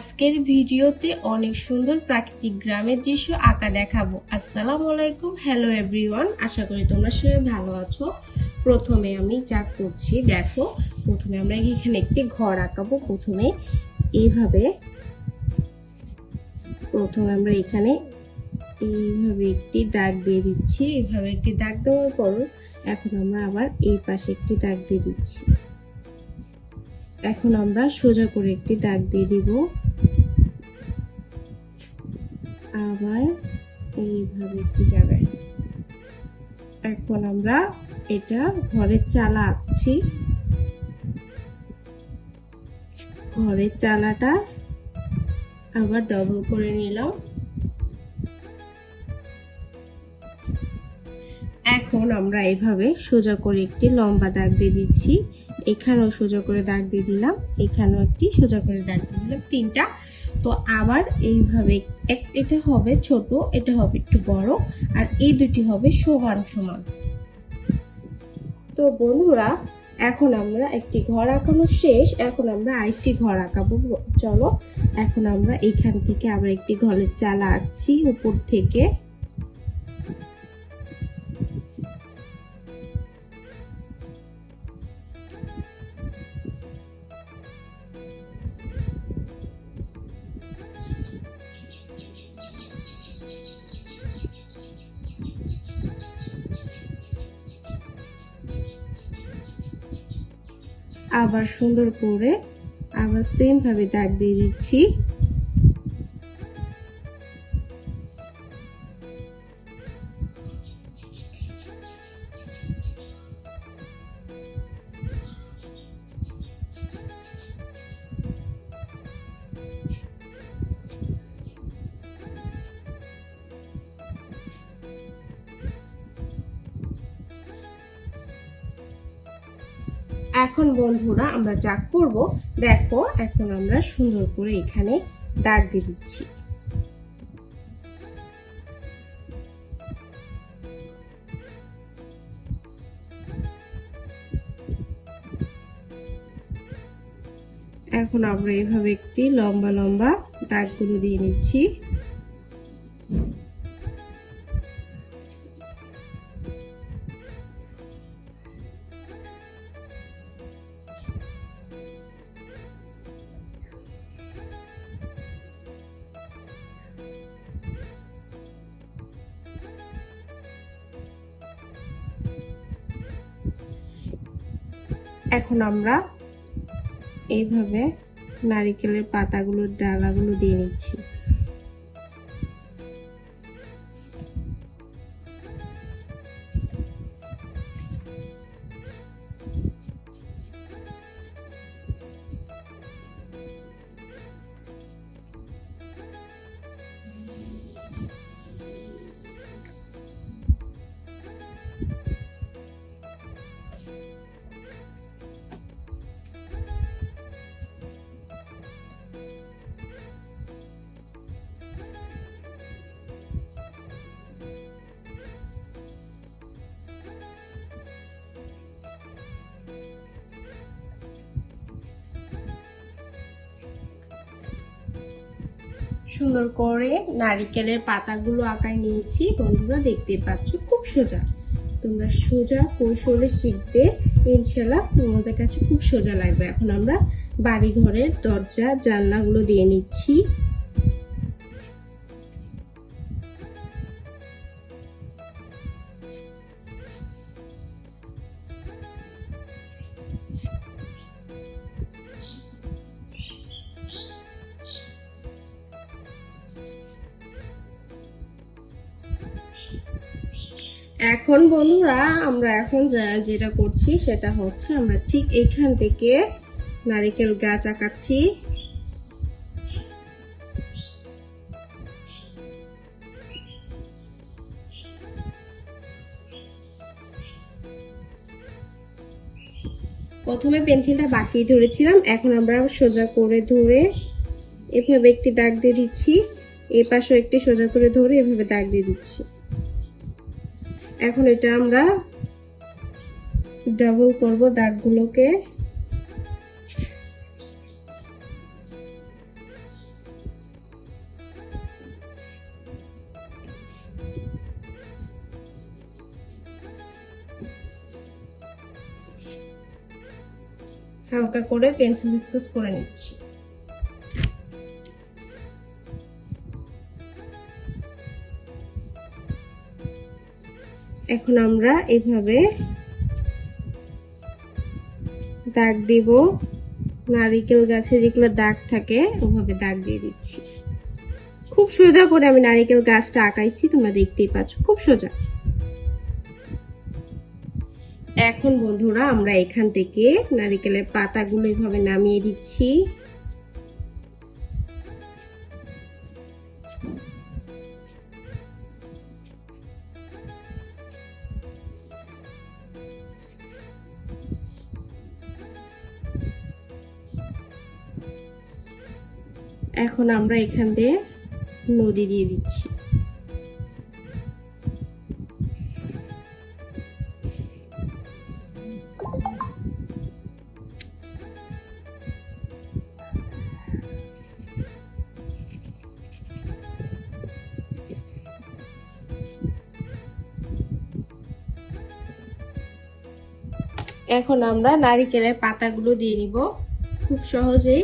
আজকের ভিডিওতে অনেক সুন্দর প্রাকৃতিক গ্রামের দৃশ্য আঁকা দেখাবো। আসসালামু আলাইকুম হ্যালো এভরিওয়ান আশা করি তোমরা সবাই ভালো আছো। প্রথমে আমি যা করছি, দেখো, প্রথমে আমরা এখানে একটি ঘর আঁকাবো। প্রথমে এইভাবে, প্রথমে আমরা এখানে এইভাবে একটি দাগ দিয়ে দিচ্ছি। এইভাবে একটি দাগ দেওয়ার পর এখন আমরা আবার এই পাশে একটি দাগ দিয়ে দিচ্ছি। এখন আমরা সোজা করে একটি দাগ দিয়ে দিব। আবার এইভাবে একটি জায়গায় এখন আমরা এটা ঘরের চালা আঁকছি। ঘরের চালাটা আবার ডবল করে নিলাম। এখন আমরা এইভাবে সোজা করে একটি লম্বা দাগ দিয়ে দিচ্ছি। এখানেও সোজা করে দাগ দিয়ে দিলাম, এখানেও একটি সোজা করে দাগ দিয়ে দিলাম তিনটা। তো আবার এইভাবে এটা হবে ছোট, এটা হবে একটু বড়, আর এই দুটি হবে সমান সমান। তো বন্ধুরা, এখন আমরা একটি ঘর আঁকানো শেষ, এখন আমরা আরেকটি ঘর আঁকাবো। চলো, এখন আমরা এখান থেকে আবার একটি ঘরের চালা আঁকছি উপর থেকে। আবার সুন্দর করে আবার সেমভাবে দাগ দিয়ে দিচ্ছি। এখন বন্ধুরা আমরা যা করব দেখো, এখন আমরা সুন্দর করে এখানে দাগ দিয়ে দিচ্ছি। এখন আমরা এইভাবে একটি লম্বা লম্বা দাগগুলো দিয়ে নিচ্ছি। এখন আমরা এইভাবে নারিকেলের পাতাগুলোর ডালাগুলো দিয়ে নিচ্ছি। সুন্দর করে নারিকেলের পাতাগুলো আঁকায় নিয়েছি। বন্ধুরা দেখতে পাচ্ছ, খুব সোজা। তোমরা সোজা কৌশলে শিখবে। ইনশাল্লাহ তোমাদের কাছে খুব সোজা লাগবে। এখন আমরা বাড়ি ঘরের দরজা, জানলাগুলো দিয়ে নিচ্ছি। এখন বন্ধুরা, আমরা এখন যেটা করছি সেটা হচ্ছে আমরা ঠিক এখান থেকে নারিকেল গাছ আঁকাচ্ছি। প্রথমে পেন্সিলটা বাকিয়ে ধরেছিলাম, এখন আমরা সোজা করে ধরে এভাবে একটি দাগ দিয়ে দিচ্ছি। এ পাশেও একটি সোজা করে ধরে এভাবে দাগ দিয়ে দিচ্ছি। এখন এটা আমরা ডাবল করব দাগগুলোকে। হালকা করে পেন্সিল স্কেচ করে নিচ্ছি। এখন আমরা এভাবে দাগ দিব। নারিকেল গাছে যেগুলো দাগ থাকে, ওভাবে দাগ দিয়ে দিচ্ছি। খুব সোজা করে আমি নারিকেল গাছটা আঁকাইছি, তোমরা দেখতেই পাচ্ছ, খুব সোজা। এখন বন্ধুরা আমরা এখান থেকে নারিকেলের পাতাগুলো এভাবে নামিয়ে দিচ্ছি। এখন আমরা এখান দিয়ে নদী দিয়ে দিচ্ছি। এখন আমরা নারিকেলের পাতাগুলো দিয়ে নিব। খুব সহজেই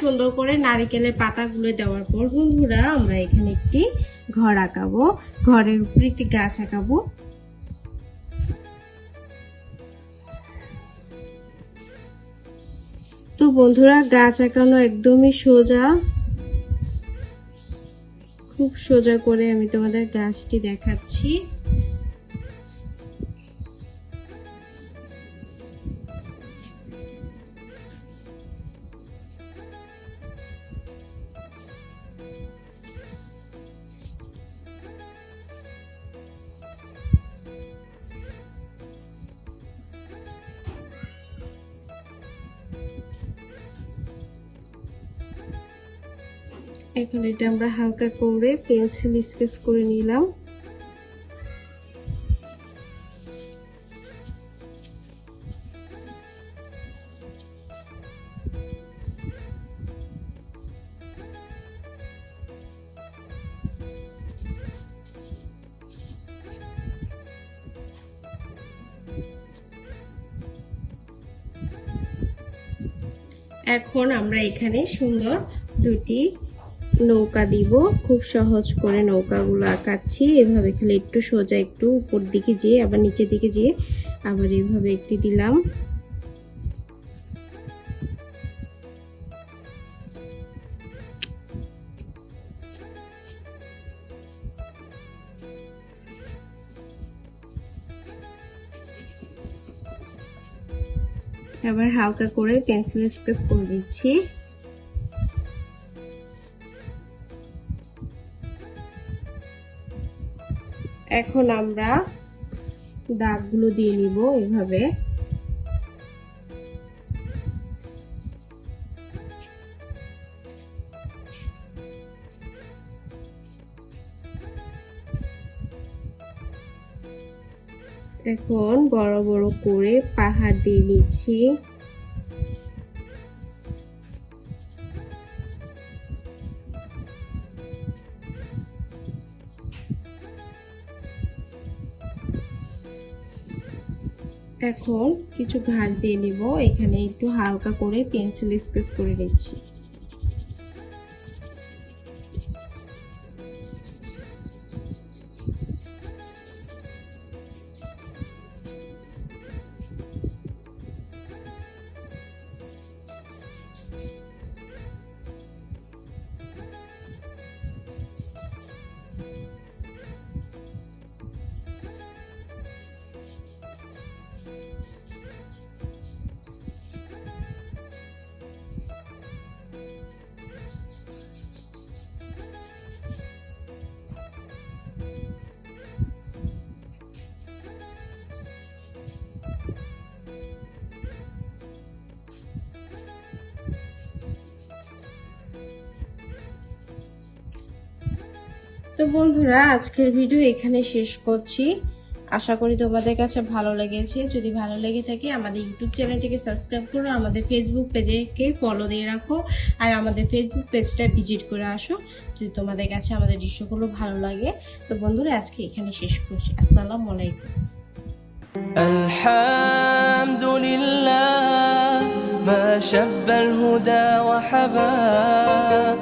সুন্দর করে নারিকেলের পাতাগুলো দেওয়ার পর বন্ধুরা আমরা এখানে একটি ঘর আঁকাবো। ঘরের উপরে একটি গাছ আঁকাবো। তো বন্ধুরা, গাছ আঁকানো একদমই সোজা। খুব সোজা করে আমি তোমাদের গাছটি দেখাচ্ছি। এখন এটা আমরা হালকা করে পেন্সিল স্কেচ করে নিলাম। এখন আমরা এখানে সুন্দর দুটি নৌকা দিব। খুব সহজ করে নৌকাগুলো আঁকাচ্ছি। এভাবে খেলে একটু সোজা একটু উপর দিকে যেয়ে, আবার নিচের দিকে যেয়ে আবার এভাবে একটি দিলাম। আবার হালকা করে পেন্সিল স্কেচ করে দিচ্ছি। এখন আমরা দাগগুলো দিয়ে নিব এভাবে। এখন বড় বড় করে পাহাড় দিয়ে নিচ্ছি। এখন কিছু ঘাস দিয়ে নিব। এখানে একটু হালকা করে পেন্সিল স্কেচ করে নিচ্ছি। তো বন্ধুরা আজকের ভিডিও এখানে শেষ করছি আশা করি তোমাদের কাছে ভালো লেগেছে যদি ভালো লেগে থাকে আমাদের ইউটিউব চ্যানেলটিকে সাবস্ক্রাইব করো আমাদের ফেসবুক পেজেকে ফলো দিয়ে রাখো আর আমাদের ফেসবুক পেজটা ভিজিট করে আসো যদি তোমাদের কাছে আমাদের দৃশ্যগুলো ভালো লাগে তো বন্ধুরা আজকে এখানে শেষ করছি আসসালামু আলাইকুম الحمد لله ما شب الهدى وحباب